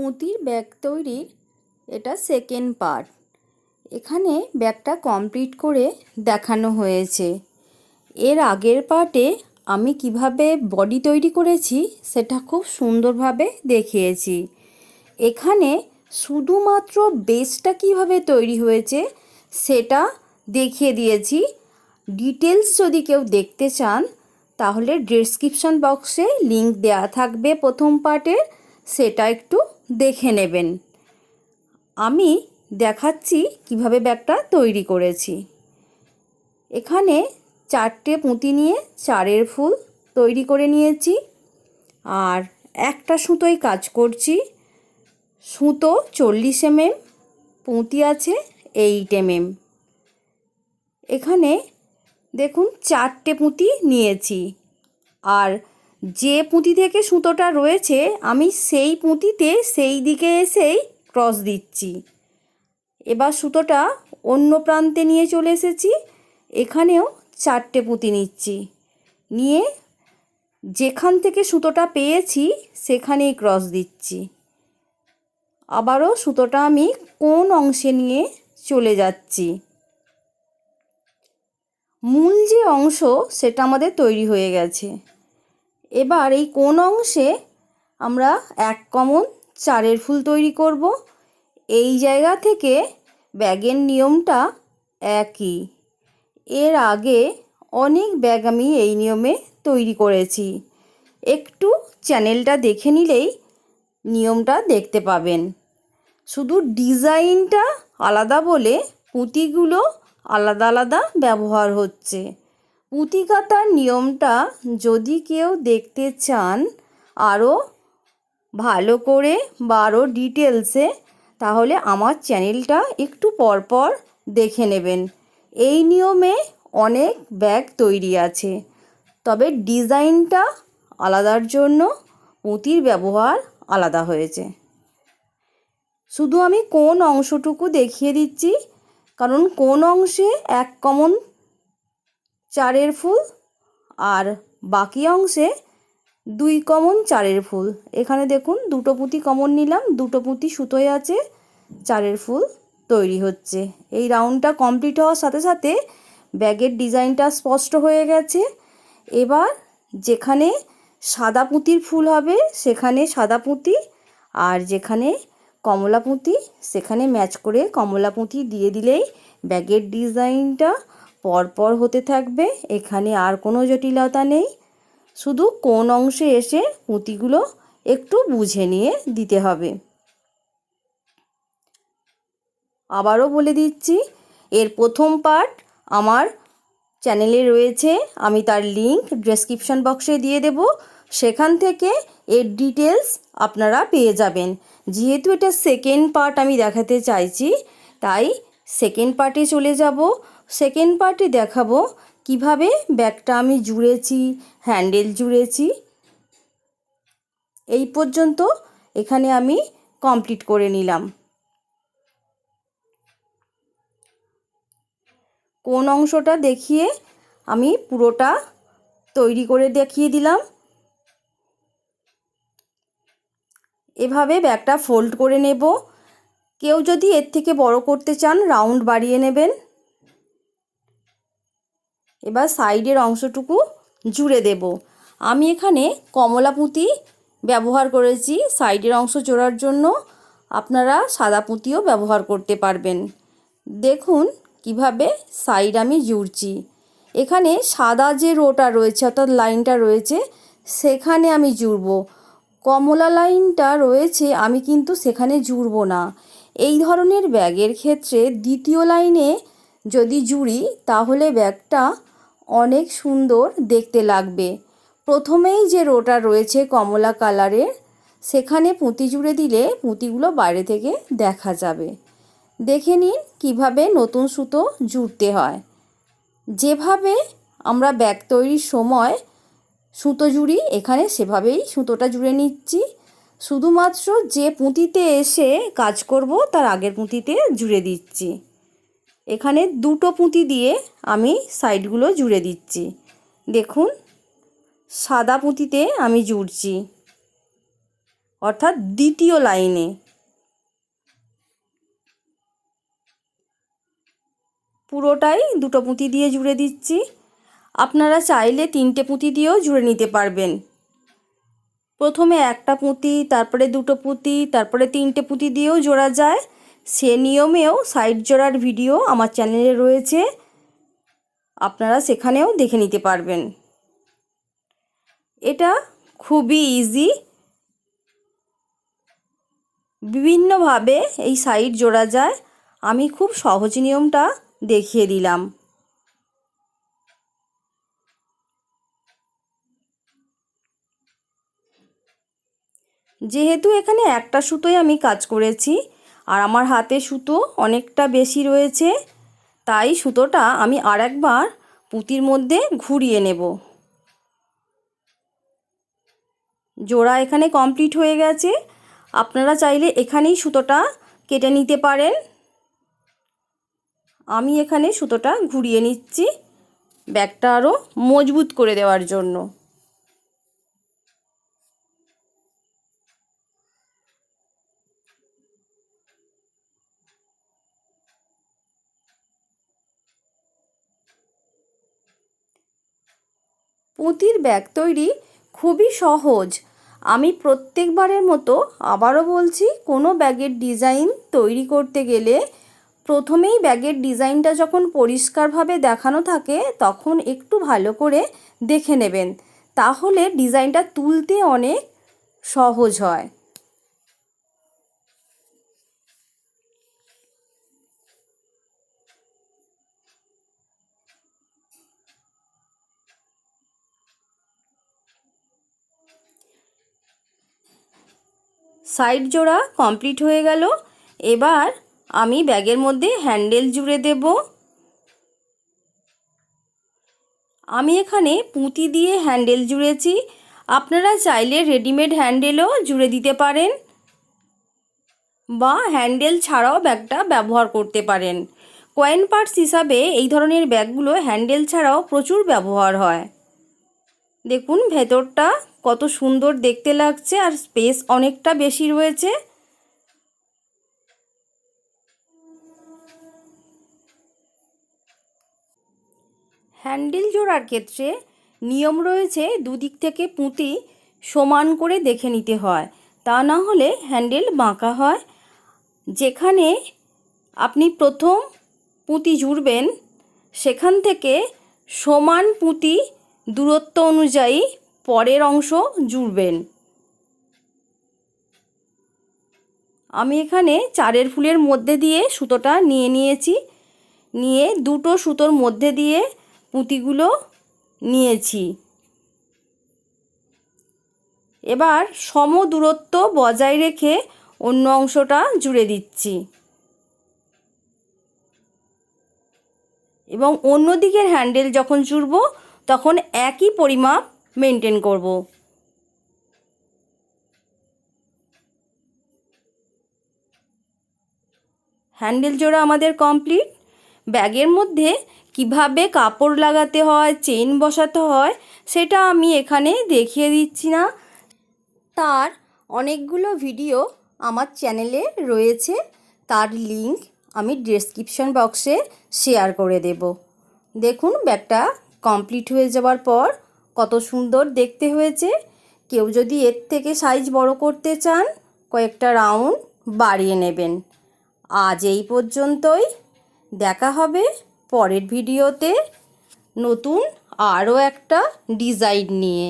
পুঁতির bag তৈরির এটা second part এখানে ব্যাগটা কমপ্লিট করে দেখানো হয়েছে। এর আগের পার্টে আমি কীভাবে বডি তৈরি করেছি সেটা খুব সুন্দরভাবে দেখিয়েছি। এখানে শুধুমাত্র বেসটা কীভাবে তৈরি হয়েছে সেটা দেখিয়ে দিয়েছি। ডিটেলস যদি কেউ দেখতে চান, তাহলে ডেসক্রিপশন বক্সে লিংক দেওয়া থাকবে প্রথম পার্টের সেটা একটু দেখে নেবেন। আমি দেখাচ্ছি কীভাবে ব্যাগটা তৈরি করেছি। এখানে চারটে পুঁতি নিয়ে চারের ফুল তৈরি করে নিয়েছি আর একটা সুতোয় কাজ করছি। সুতো চল্লিশ এমএম, পুঁতি আছে এইট এমএম। এখানে দেখুন চারটে পুঁতি নিয়েছি আর যে পুঁতি থেকে সুতোটা রয়েছে, আমি সেই পুঁতিতে সেই দিকে এসেই ক্রস দিচ্ছি। এবার সুতোটা অন্য প্রান্তে নিয়ে চলে এসেছি, এখানেও চারটে পুঁতি নিচ্ছি। নিয়ে যেখান থেকে সুতোটা পেয়েছি, সেখানেই ক্রস দিচ্ছি। আবারও সুতোটা আমি কোন অংশে নিয়ে চলে যাচ্ছি? মূল যে অংশ, সেটা আমাদের তৈরি হয়ে গেছে। এবার এই কোন অংশে আমরা এক কমন চারের ফুল তৈরি করব? এই জায়গা থেকে ব্যাগের নিয়মটা একই। এর আগে অনেক ব্যাগ আমি এই নিয়মে তৈরি করেছি। একটু চ্যানেলটা দেখে নিলেই নিয়মটা দেখতে পাবেন। শুধু ডিজাইনটা আলাদা বলে পুঁতিগুলো আলাদা আলাদা ব্যবহার হচ্ছে। পুঁতি কাটার নিয়মটা যদি কেউ দেখতে চান আরও ভালো করে বা আরও ডিটেলসে, তাহলে আমার চ্যানেলটা একটু পরপর দেখে নেবেন। এই নিয়মে অনেক ব্যাগ তৈরি আছে। তবে ডিজাইনটা আলাদার জন্য পুঁতির ব্যবহার আলাদা হয়েছে। শুধু আমি কোন অংশটুকু দেখিয়ে দিচ্ছি, কারণ কোন অংশে এক কমন চারের ফুল আর বাকি অংশে দুই কমন চারের ফুল। এখানে দেখুন, দুটো পুঁতি কমন নিলাম, দুটো পুঁতি সুতোয় আছে, চারের ফুল তৈরি হচ্ছে। এই রাউন্ডটা কমপ্লিট হওয়ার সাথে সাথে ব্যাগের ডিজাইনটা স্পষ্ট হয়ে গেছে। এবার যেখানে সাদা পুঁতির ফুল হবে, সেখানে সাদা পুঁতি আর যেখানে কমলা পুঁতি, সেখানে ম্যাচ করে কমলা পুঁতি দিয়ে দিলেই ব্যাগের ডিজাইনটা পরপর হতে থাকবে, এখানে আর কোনো জটিলতা নেই। শুধু কোন অংশে এসে পুঁতিগুলো একটু বুঝে নিয়ে দিতে হবে। আবারও বলে দিচ্ছি, এর প্রথম পার্ট আমার চ্যানেলে রয়েছে, আমি তার লিংক ডেসক্রিপশন বক্সে দিয়ে দেব। সেখান থেকে এর ডিটেলস আপনারা পেয়ে যাবেন। যেহেতু এটা সেকেন্ড পার্ট আমি দেখাতে চাইছি, তাই সেকেন্ড পার্টে চলে যাব। সেকেন্ড পার্টে দেখাবো কীভাবে ব্যাগটা আমি জুড়েছি হ্যান্ডেল জুড়েছি। এই পর্যন্ত এখানে আমি কমপ্লিট করে নিলাম। কোন অংশটা দেখিয়ে আমি পুরোটা তৈরি করে দেখিয়ে দিলাম। এভাবে ব্যাগটা ফোল্ড করে নেব। কেউ যদি এর থেকে বড় করতে চান রাউন্ড বাড়িয়ে নেবেন। এবার সাইডের অংশটুকু জুড়ে দেব। আমি এখানে কমলা পুঁতি ব্যবহার করেছি। সাইডের অংশ জোড়ার জন্য আপনারা সাদা পুঁতিও ব্যবহার করতে পারবেন। দেখুন কীভাবে সাইড আমি জুড়ছি। এখানে সাদা যে রোটা রয়েছে, অর্থাৎ লাইনটা রয়েছে, সেখানে আমি জুড়ব। কমলা লাইনটা রয়েছে, আমি কিন্তু সেখানে জুড়ব না। এই ধরনের ব্যাগের ক্ষেত্রে দ্বিতীয় লাইনে যদি জুড়ি, তাহলে ব্যাগটা অনেক সুন্দর দেখতে লাগবে। প্রথমেই যে রোটা রয়েছে কমলা কালারের, সেখানে পুঁতি জুড়ে দিলে পুঁতিগুলো বাইরে থেকে দেখা যাবে। দেখে নিন কীভাবে নতুন সুতো জুড়তে হয়। যেভাবে আমরা ব্যাগ তৈরির সময় সুতো জুড়ি, এখানে সেভাবেই সুতোটা জুড়ে নিচ্ছি। শুধুমাত্র যে পুঁতিতে এসে কাজ করব, তার আগের পুঁতিতে জুড়ে দিচ্ছি। এখানে দুটো পুঁতি দিয়ে আমি সাইডগুলো জুড়ে দিচ্ছি। দেখুন, সাদা পুঁতিতে আমি জুড়ছি। অর্থাৎ দ্বিতীয় লাইনে। পুরোটাই দুটো পুঁতি দিয়ে জুড়ে দিচ্ছি। আপনারা চাইলে তিনটে পুঁতি দিয়েও জুড়ে নিতে পারবেন। প্রথমে একটা পুঁতি, তারপরে দুটো পুঁতি, তারপরে তিনটে পুঁতি দিয়েও জোড়া যায়। সে নিয়মেও সাইড জোড়ার ভিডিও আমার চ্যানেলে রয়েছে। আপনারা সেখানেও দেখে নিতে পারবেন। এটা খুবই ইজি বিভিন্নভাবে এই সাইড জোড়া যায়। আমি খুব সহজ নিয়মটা দেখিয়ে দিলাম। যেহেতু এখানে একটা সুতোয় আমি কাজ করেছি আর আমার হাতে সুতো অনেকটা বেশি রয়েছে, তাই সুতোটা আমি আর একবার পুঁতির মধ্যে ঘুরিয়ে নেব। জোড়া এখানে কমপ্লিট হয়ে গেছে। আপনারা চাইলে এখানেই সুতোটা কেটে নিতে পারেন। আমি এখানে সুতোটা ঘুরিয়ে নিচ্ছি ব্যাগটা আরও মজবুত করে দেওয়ার জন্য। পুঁতির ব্যাগ তৈরি খুবই সহজ। আমি প্রত্যেকবারের মতো আবারও বলছি, কোনো ব্যাগের ডিজাইন তৈরি করতে গেলে প্রথমেই ব্যাগের ডিজাইনটা যখন পরিষ্কারভাবে দেখানো থাকে, তখন একটু ভালো করে দেখে নেবেন। তাহলে ডিজাইনটা তুলতে অনেক সহজ হয়। সাইড জোড়া কমপ্লিট হয়ে গেল। এবার আমি ব্যাগের মধ্যে হ্যান্ডেল জুড়ে দেব। আমি এখানে পুঁতি দিয়ে হ্যান্ডেল জুড়েছি। আপনারা চাইলে রেডিমেড হ্যান্ডেলও জুড়ে দিতে পারেন বা হ্যান্ডেল ছাড়াও ব্যাগটা ব্যবহার করতে পারেন। কয়েন পার্টস হিসাবে এই ধরনের ব্যাগগুলো হ্যান্ডেল ছাড়াও প্রচুর ব্যবহার হয়। দেখুন ভেতরটা। কত সুন্দর দেখতে লাগছে আর স্পেস অনেকটা বেশি রয়েছে। হ্যান্ডেল জোড়ার ক্ষেত্রে নিয়ম রয়েছে দুদিক থেকে পুঁতি সমান করে দেখে নিতে হয়, তা না হলে হ্যান্ডেল বাঁকা হয়। যেখানে আপনি প্রথম পুঁতি জুড়বেন, সেখান থেকে সমান পুঁতি দূরত্ব অনুযায়ী পরের অংশ জুড়বেন। আমি এখানে চারের ফুলের মধ্যে দিয়ে সুতোটা নিয়ে নিয়েছি। নিয়ে দুটো সুতোর মধ্যে দিয়ে পুঁতিগুলো নিয়েছি। এবার সম দূরত্ব বজায় রেখে অন্য অংশটা জুড়ে দিচ্ছি। এবং অন্য দিকের হ্যান্ডেল যখন জুড়ব, তখন একই পরিমাপ মেনটেন করব। হ্যান্ডেল জোড়া আমাদের কমপ্লিট। ব্যাগের মধ্যে কীভাবে কাপড় লাগাতে হয় চেন বসাতে হয়, সেটা আমি এখানে দেখিয়ে দিচ্ছি না। তার অনেকগুলো ভিডিও আমার চ্যানেলে রয়েছে। তার লিংক আমি ডেসক্রিপশন বক্সে শেয়ার করে দেব। দেখুন, ব্যাগটা কমপ্লিট হয়ে যাওয়ার পর কত সুন্দর দেখতে হয়েছে। কেউ যদি এর থেকে সাইজ বড় করতে চান, কয়েকটা রাউন্ড বাড়িয়ে নেবেন। আজ এই পর্যন্তই। দেখা হবে পরের ভিডিওতে। নতুন আরও একটা ডিজাইন নিয়ে।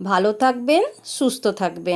ভালো থাকবেন, সুস্থ থাকবেন।